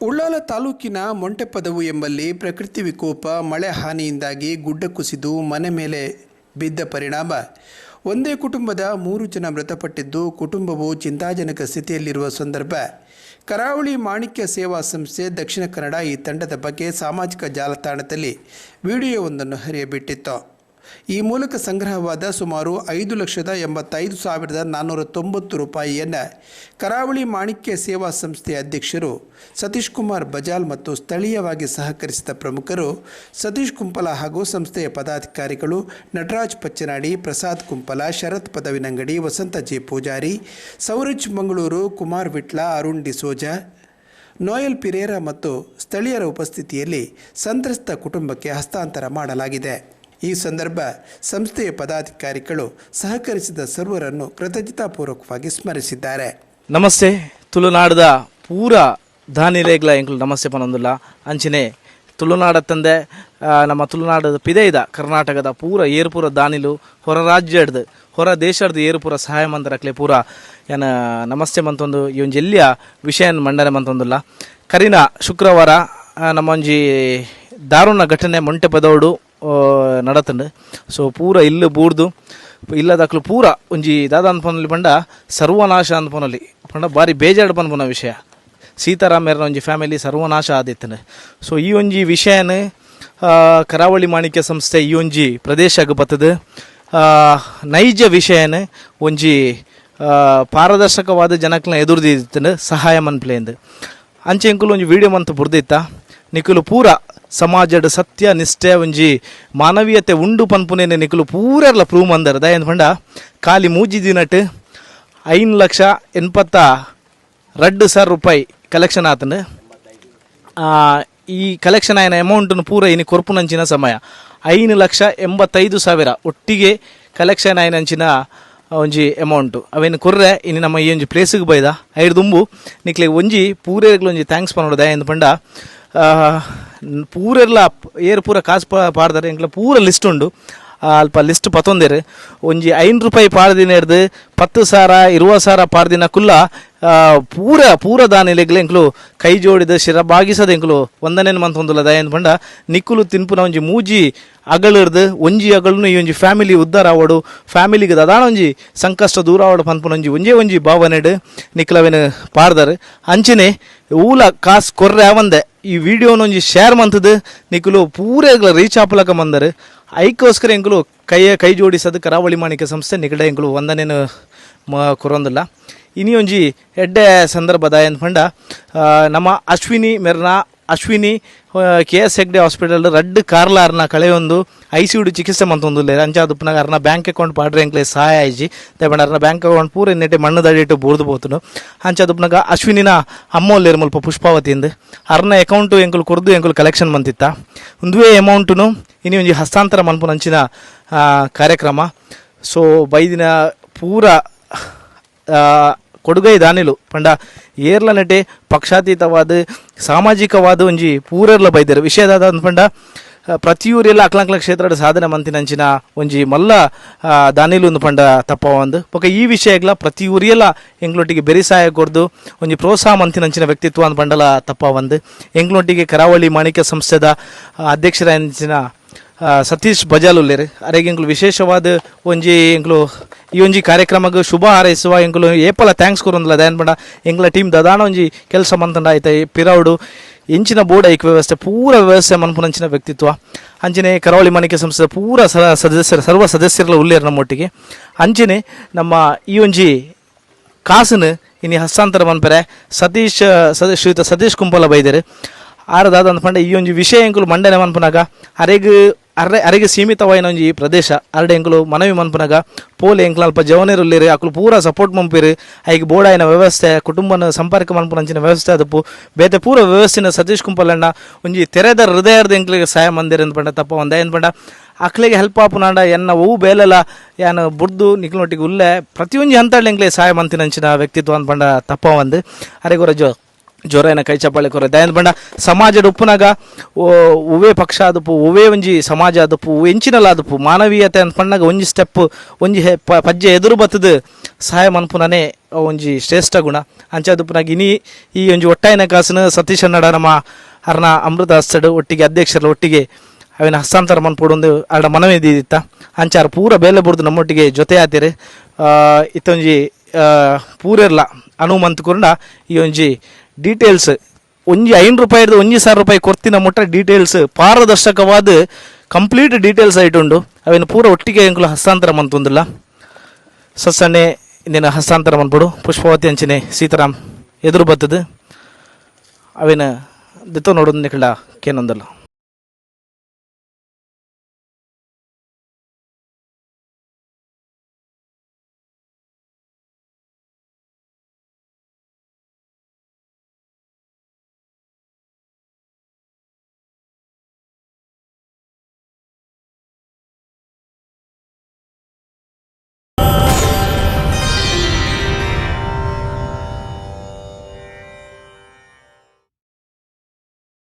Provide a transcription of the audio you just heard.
ಉಳ್ಳಾಲ ತಾಲೂಕಿನ ಮೊಂಟೆಪದವು ಎಂಬಲ್ಲಿ ಪ್ರಕೃತಿ ವಿಕೋಪ, ಮಳೆ ಹಾನಿಯಿಂದಾಗಿ ಗುಡ್ಡ ಕುಸಿದು ಮನೆ ಮೇಲೆ ಬಿದ್ದ ಪರಿಣಾಮ. ಒಂದೇ ಕುಟುಂಬದ ಮೂರು ಜನ ಮೃತಪಟ್ಟಿದ್ದು, ಕುಟುಂಬವು ಚಿಂತಾಜನಕ ಸ್ಥಿತಿಯಲ್ಲಿರುವ ಸಂದರ್ಭ. ಕರಾವಳಿ ಮಾಣಿಕ್ಯ ಸೇವಾ ಸಂಸ್ಥೆ ದಕ್ಷಿಣ ಕನ್ನಡ ಈ ತಂಡದ ಬಗ್ಗೆ ಸಾಮಾಜಿಕ ಜಾಲತಾಣದಲ್ಲಿ ವಿಡಿಯೋವೊಂದನ್ನು ಹರಿಯಬಿಟ್ಟಿತ್ತು. ಈ ಮೂಲಕ ಸಂಗ್ರಹವಾದ ಸುಮಾರು ಐದು ಲಕ್ಷದ ಎಂಬತ್ತೈದು ಸಾವಿರದ ನಾನ್ನೂರ ತೊಂಬತ್ತು ರೂಪಾಯಿಯನ್ನು ಕರಾವಳಿ ಮಾಣಿಕ್ಯ ಸೇವಾ ಸಂಸ್ಥೆಯ ಅಧ್ಯಕ್ಷರು ಸತೀಶ್ ಕುಮಾರ್ ಬಜಾಲ್ ಮತ್ತು ಸ್ಥಳೀಯವಾಗಿ ಸಹಕರಿಸಿದ ಪ್ರಮುಖರು ಸತೀಶ್ ಕುಂಪಲ ಹಾಗೂ ಸಂಸ್ಥೆಯ ಪದಾಧಿಕಾರಿಗಳು ನಟರಾಜ್ ಪಚ್ಚನಾಡಿ, ಪ್ರಸಾದ್ ಕುಂಪಲ, ಶರತ್ ಪದವಿನಂಗಡಿ, ವಸಂತ ಜೆ ಪೂಜಾರಿ, ಸೌರಜ್ ಮಂಗಳೂರು, ಕುಮಾರ್ ವಿಟ್ಲ, ಅರುಣ್ ಡಿಸೋಜಾ, ನೋಯಲ್ ಪಿರೇರಾ ಮತ್ತು ಸ್ಥಳೀಯರ ಉಪಸ್ಥಿತಿಯಲ್ಲಿ ಸಂತ್ರಸ್ತ ಕುಟುಂಬಕ್ಕೆ ಹಸ್ತಾಂತರ ಮಾಡಲಾಗಿದೆ. ಈ ಸಂದರ್ಭ ಸಂಸ್ಥೆಯ ಪದಾಧಿಕಾರಿಗಳು ಸಹಕರಿಸಿದ ಸರ್ವರನ್ನು ಕೃತಜ್ಞತಾಪೂರ್ವಕವಾಗಿ ಸ್ಮರಿಸಿದ್ದಾರೆ. ನಮಸ್ತೆ. ತುಳುನಾಡದ ಪೂರ ದಾನಿಲೇಗ್ಲ ಎಂಕ್ಲು ನಮಸ್ತೆ ಪನೊಂದುಲ್ಲ. ಅಂಚಿನೆ, ತುಳುನಾಡ ತಂದೆ ನಮ್ಮ ತುಳುನಾಡದ ಪಿದೈದ ಕರ್ನಾಟಕದ ಪೂರ ಏರ್ಪುರ ದಾನಿಲು, ಹೊರ ರಾಜ್ಯಡ್ದು, ಹೊರ ದೇಶದ ಏರ್ಪುರ ಸಹಾಯ ಮಂದಿರಕ್ಲೆ ಪೂರ ಏನ ನಮಸ್ತೆ ಮಂತೊಂದು ಈ ಒಂದು ವಿಷಯನ ಮಂಡನೆ ಮಂತೊಂದುಲ್ಲ. ಕರಿನ ಶುಕ್ರವಾರ ನಮ್ಮೊಂಜಿ ದಾರುಣ ಘಟನೆ ಮೊಂಟೆ ಪದೋಡು ನಡತಂಡು. ಸೊ ಪೂರ ಇಲ್ಲು ಬೂರ್ದು ಇಲ್ಲದಕ್ಲು ಪೂರ ಒಂಜಿ ದಾದ ಅನ್ಪನಲ್ಲಿ ಪಂಡ ಸರ್ವನಾಶ ಅನ್ಪನಲ್ಲಿ ಪಂಡ ಬಾರಿ ಬೇಜಾಡ್ ಪನ್ಪುನ ವಿಷಯ. ಸೀತಾರಾಮಯ್ಯರ ಒಂಜಿ ಫ್ಯಾಮಿಲಿ ಸರ್ವನಾಶ ಆದಿತ್ತಂಡು. ಸೊ ಈ ಒಂಜಿ ವಿಷಯನ ಕರಾವಳಿ ಮಾಣಿಕ್ಯ ಸಂಸ್ಥೆ ಈ ಒಂಜಿ ಪ್ರದೇಶಕ್ಕೆ ಬತ್ತದು. ಆ, ನೈಜ ವಿಷಯನ ಒಂಜಿ ಪಾರದರ್ಶಕವಾದ ಜನಕ್ಕನ್ನ ಎದುರ್ದಿತ್ತು ಸಹಾಯ ಮನ್ಪ್ಲೇಂದು. ಅಂಚೆ ಎಂಕುಲು ಒಂಜಿ ವಿಡಿಯೋ ಮಂತ್ ಬುರ್ದಿತ್ತ. ನಿಕುಲು ಪೂರ ಸಮಾಜಡ್ ಸತ್ಯ, ನಿಷ್ಠೆ, ಒಂಜಿ ಮಾನವೀಯತೆ ಉಂಡು ಪನ್ಪುನೇನೆ ನಿಕುಲು ಪೂರೆರ್ಲ ಪ್ರೂವ್ ಮಂದರ. ದಯನ್ ಪಂಡ? ಖಾಲಿ ಮೂಜಿ ದಿನಟ್ ಐನ್ ಲಕ್ಷ ಎನ್ಪತ್ತ ರಡ್ಡು ಸಾವಿರ ರೂಪಾಯಿ ಕಲೆಕ್ಷನ್ ಆತನ ಈ ಕಲೆಕ್ಷನ್ ಆಯ್ನ ಅಮೌಂಟನ್ನು ಪೂರ ಇನಿ ಕೊರ್ಪುನಂಚಿನ ಸಮಯ. ಐನು ಲಕ್ಷ ಎಂಬತ್ತೈದು ಸಾವಿರ ಒಟ್ಟಿಗೆ ಕಲೆಕ್ಷನ್ ಆಯ್ನಂಚಿನ ಒಂಜಿ ಅಮೌಂಟು. ಅವೇನು ಕೊರ್ರೆ ಇನ್ನು ನಮ್ಮ ಈ ಒಂಜಿ ಪ್ಲೇಸಿಗೆ ಬೈದ. ಐದು ದುಂಬು. ನಿಕ್ಲೆ ಒಂಜಿ ಪೂರೇಗ್ಲು ಒಂಜಿ ಥ್ಯಾಂಕ್ಸ್ ಪನ್ನೋಡು. ದಯ ಎಂದು ಪಂಡ? ಪೂರೆಲ್ಲ ಏರ್ ಪೂರ ಕಾಸು ಪಾಡ್ದಾರೆ. ಎಂಕ್ಲ ಪೂರ ಲಿಸ್ಟ್ ಉಂಡು. ಅಲ್ಪ ಲಿಸ್ಟ್ ಪತ್ತೊಂದೇರು ಒಂಜಿ ಐನ್ ರೂಪಾಯಿ ಪಾಡ್ದಿನ ಹಿಡ್ದು ಪತ್ತು ಸಾವಿರ ಇರುವ ಸಾರ ಪಾಡ್ದಿನ ಕುಲ್ಲ ಪೂರ ಪೂರ ದಾನಿಲೆಗ್ಲೆ ಎಂಕ್ಲು ಕೈ ಜೋಡಿದ ಶಿರ ಬಾಗಿಸದ ಎಂಕ್ಲು ಒಂದನೇನು ಮಂತ್ ಒಂದುಲ್ಲ ದಯನ್ ಪಂಡ ನಿಕ್ಕುಲು ತಿನ್ಪುನ ಒಂಜಿ ಮೂಜಿ ಅಗಳಿರ್ದು ಒಂಜಿ ಅಗಳನ್ನು ಈ ಒಂಜಿ ಫ್ಯಾಮಿಲಿ ಉದ್ದಾರ ಆವಡು. ಫ್ಯಾಮಿಲಿಗೆ ದದಾಣ ಒಂಜಿ ಸಂಕಷ್ಟ ದೂರ ಆವಡು ಪನ್ಪುನ ಒಂಜಿ, ಒಂಜೇ ಒಂಜಿ ಭಾವನೆಡ್ ನಿಕ್ಲವೇನು ಪಾಡ್ದಾರೆ. ಅಂಚನೆ ಊಲ ಕಾಸ್ ಕೊರ್ರೆ ಅವಂದೆ. ಈ ವಿಡಿಯೋನ ಒಂಜಿ ಶೇರ್ ಮಂತದು. ನಿಕುಲು ಪೂರೆಗಳ ರೀಚ್ ಆಪಲಕ ಮಂದರು. ಐಕೋಸ್ಕರ ಎಂಕುಲು ಕೈಯ ಕೈ ಜೋಡಿಸೋದು ಕರಾವಳಿ ಮಾಣಿಕ ಸಂಸ್ಥೆ ನಿಗಡೆ ಎಂಕುಲು ಒಂದನೇನು ಮ ಕೊರೊಂದಿಲ್ಲ. ಇನ್ನೊಂಜಿ ಎಡ್ಡೆ ಸಂದರ್ಭದ ಏನು ಪಂಡ ನಮ್ಮ Ashwini ಮೆರ್ನ Ashwini K S Hegde hospital ರಡ್ಡ್ ಕಾರ್ಲಾರ್ನ ಕಳೆಯೊಂದು ಐ ಸಿ ಯುಡು ಚಿಕಿತ್ಸೆ ಮಂತೊಂದುಲ್ಲೆ ಅಂಚ ದುಪ್ಪನಾಗ ಅರ್ನ ಬ್ಯಾಂಕ್ ಅಕೌಂಟ್ ಪಾಡ್ರೆ ಎಂಕ್ಲೆ ಸಹಾಯ ಆಯ್ಜಿ. ದೇವಣ್ಣ ಅರ್ನ ಬ್ಯಾಂಕ್ ಅಕೌಂಟ್ ಪೂರ ಇನ್ನೆಟ್ಟೆ ಮಣ್ಣು ದಡಿಟ್ಟು ಬೂರ್ದು ಬೋತುನು ಅಂಚ ದುಪ್ಪನಾಗ ಅಶ್ವಿನಿನ ಅಮ್ಮೋಲ್ಲೇರು ಮುಲ್ಪ ಪುಷ್ಪಾವತಿಯಿಂದ ಅರ್ನ ಅಕೌಂಟು ಎಂಕುಲು ಕೊರ್ದು ಎಂಕುಲು ಕಲೆಕ್ಷನ್ ಮಂತಿತ್ತ ಒಂದುವೇ ಅಮೌಂಟುನು ಇನಿ ಒಂಜಿ ಹಸ್ತಾಂತರ ಅಂಚಿನ ಕಾರ್ಯಕ್ರಮ. ಸೊ ಬೈದಿನ ಪೂರ ಕೊಡುಗೈ ದಾನಿಲು. ಪಂಡ ಏರ್ಲ ನಟೆ ಪಕ್ಷಾತೀತವಾದ ಸಾಮಾಜಿಕವಾದ ಒಂಜಿ ಪೂರೆರ್ಲ ಬೈದರು. ವಿಷಯದಾದ ಪಂಡ ಆ, ಪ್ರತಿಯೂರೆಲ್ಲ ಅಕ್ಲಂಕ್ಲ ಕ್ಷೇತ್ರದ ಸಾಧನೆ ಮಂತಿನಂಚಿನ ಒಂಜಿ ಮಲ್ಲ ದಾನಿಲು ಒಂದು ಪಂಡ ತಪ್ಪ ಒಂದು ಬೊಕ ಈ ವಿಷಯಗ್ಲ ಪ್ರತಿ ಊರಿಯಲ್ಲ ಎಂಗ್ಲೊಟ್ಟಿಗೆ ಬೆರಿಸಾಯ ಕೊರ್ದು ಒಂಜಿ ಪ್ರೋತ್ಸಾಹ ಮಂತಿನಂಚಿನ ವ್ಯಕ್ತಿತ್ವ ಅಂದ್ ಪಂಡಲ ತಪ್ಪ ಒಂದು ಎಂಗ್ಲೊಟ್ಟಿಗೆ ಕರಾವಳಿ ಮಾಣಿಕ್ಯ ಸಂಸ್ಥೆದ ಅಧ್ಯಕ್ಷರ ಅಂಚಿನ ಸತೀಶ್ ಬಜಾಲ್ ಉಲ್ಲೇರು ಅರೆಗೆ ಎಂಕ್ಲು ವಿಶೇಷವಾದ ಒಂಜಿ ಎಂಕ್ಲು ಈ ಒಂಜಿ ಕಾರ್ಯಕ್ರಮಕ್ಕೆ ಶುಭ ಹಾರೈಸುವ ಎಂಕ್ಲು ಏಪಲ ಥ್ಯಾಂಕ್ಸ್ ಕೊರೊಂದಿಲ್ಲ ದಯನ್ ಪಂಡ ಎಂಕ್ಲ ಟೀಮ್ ದದಾನ ಒಂಜಿ ಕೆಲಸ ಮಂತಂಡ ಆಯ್ತ. ಪಿರಾವುಡು ಎಂಚಿನ ಬೋರ್ಡ್ ಐಕ್ ವ್ಯವಸ್ಥೆ, ಪೂರ ವ್ಯವಸ್ಥೆ ಮನ್ಪುನಂಚಿನ ವ್ಯಕ್ತಿತ್ವ. ಅಂಚನೆ ಕರಾವಳಿ ಮಾಣಿಕ್ಯ ಸಂಸ್ಥೆ ಪೂರ ಸದಸ್ಯರು, ಸರ್ವ ಸದಸ್ಯರ ನಮ್ಮ ನಮ್ಮೊಟ್ಟಿಗೆ ಅಂಚನೆ ನಮ್ಮ ಈ ಒಂಜಿ ಕಾಸನ್ನು ಇನ್ನು ಹಸ್ತಾಂತರ ಮನ್ಪರೆ. ಸತೀಶ್ ಸದ, ಶ್ರೀಯುತ ಸತೀಶ್ ಕುಂಪಲ ಬೈದರು. ಆರದಾದ ಅಂದ್ಪಂಡ ಈ ಒಂದು ವಿಷಯ ಎಂಕುಲು ಮಂಡನೆ ಮನ್ಪುನಾಗ. ಅರೆಗ್ ಅರೆ ಅರೆಗೆ ಸೀಮಿತವಾಯಿನ ಒಂಜಿ ಪ್ರದೇಶ. ಅರಡೆ ಎಂಕುಲು ಮನವಿ ಮನ್ಪುನಾಗ ಪೋಲೆ ಎಂಕ್ಲು ಅಲ್ಪ ಜವನೇರು ಉಳ್ಳೇರು ಅಕ್ಲು ಪೂರ ಸಪೋರ್ಟ್ ಮಂಪಿರು. ಐಗೆ ಬೋಡಾಯಿನ ವ್ಯವಸ್ಥೆ, ಕುಟುಂಬನ ಸಂಪರ್ಕ ಮನ್ಪುನಂಚಿನ ವ್ಯವಸ್ಥೆ ಅದಪ್ಪು. ಬೇತೆ ಪೂರ ವ್ಯವಸ್ಥೆನ ಸತೀಶ್ ಕುಂಪಲಣ್ಣ ಒಂಜಿ ತೆರೆದ ಹೃದಯದ ಎಂಕ್ಲಿಗೆ ಸಹಾಯ ಮಂದಿರ ಅಂದ್ಪಂಡ ತಪ್ಪ ಒಂದ ಏನ್ಪಂಡ ಅಕ್ಲಿಗೆ ಹೆಲ್ಪ್ ಆಪುನಾಂಡ ಎನ್ನ ಓವು ಬೇಲೆಲ್ಲ ಯಾನ ಬುಡ್ದು ನಿಕ್ಲೊಟ್ಟಿಗೆ ಉಲ್ಲೆ ಪ್ರತಿಯೊಂದು ಹಂತಳ್ಳಿ ಎಂಕ್ಲಿಗೆ ಸಹಾಯ ಮಂತಿನಂಚಿನ ವ್ಯಕ್ತಿತ್ವ ಅಂದ್ಪಂಡ ತಪ್ಪ ಒಂದು. ಅರೆಗೊರ ಜೋ ಜೋರೈನ ಕೈ ಚಪ್ಪಾಳೆ ಕೊರೆ ದಯನ್ ಬಂಡ, ಸಮಾಜದ ಉಪ್ಪುನಾಗ ಒವೇ ಪಕ್ಷ ಆದಪ್ಪು ಒವೇ ಒಂಜಿ ಸಮಾಜ ಆದಪ್ಪು ಎಂಚಿನಲ್ಲ ಆದಪ್ಪು, ಮಾನವೀಯತೆ ಅಂತ ಪಣ್ಣಾಗ ಒಂಜಿ ಸ್ಟೆಪ್ ಒಂಜಿ ಪಜ್ಜೆ ಎದುರು ಬತ್ತದು. ಸಹಾಯ ಮನ್ಪುನನೆ ಒಂಜಿ ಶ್ರೇಷ್ಠ ಗುಣ. ಅಂಚಾದುಪ್ಪನಾಗ ಇನಿ, ಈ ಒಂಜಿ ಒಟ್ಟಾಯಿನ ಕಾಸಿನ ಸತೀಶ್ ಅನ್ನಡ ನಮ್ಮ ಅರ್ನ ಅಮೃತ ಹಸ್ತಡು ಒಟ್ಟಿಗೆ ಅಧ್ಯಕ್ಷರ ಒಟ್ಟಿಗೆ, ಅವಿನ ಹಸ್ತಾಂತರ ಮನ್ಪೊಡೊಂದು ಆಡ ಮನವಿ ದೀದಿತ್ತ. ಅಂಚಾರ ಪೂರ ಬೇಲೆ ಬುಡ್ದು ನಮ್ಮೊಟ್ಟಿಗೆ ಜೊತೆ ಆತೀರಿ. ಇತ್ತೊಂಜಿ ಪೂರೆರ್ಲ ಅನುವು ಮಂತ್ಕೊಂಡ ಈ ಒಂಜಿ ಡೀಟೇಲ್ಸ್ ಒಂಜಿ ಐನು ರೂಪಾಯಿದು ಒಂಜಿ ಸಾವಿರ ರೂಪಾಯಿ ಕೊರ್ತಿನ ಮುಟ್ಟ ಡೀಟೇಲ್ಸ್ ಪಾರದರ್ಶಕವಾದ ಕಂಪ್ಲೀಟ್ ಡೀಟೇಲ್ಸ್ ಆಯ್ತುಂಡು. ಅವೇನು ಪೂರ ಒಟ್ಟಿಗೆ ಎಂಕುಲು ಹಸ್ತಾಂತರ ಮಂತೊಂದಿಲ್ಲ. ಸಸ್ಸನ್ನೆ ಇಂದಿನ ಹಸ್ತಾಂತರ ಮನ್ಪಡು ಪುಷ್ಪವತಿ ಅಂಚನೆ ಸೀತಾರಾಮ್ ಎದುರು ಬತ್ತದು. ಅವೇನು, ದಿತ್ತ ನೋಡೋದು ನಿಕಳ ಕೇನೊಂದಲ್ಲ.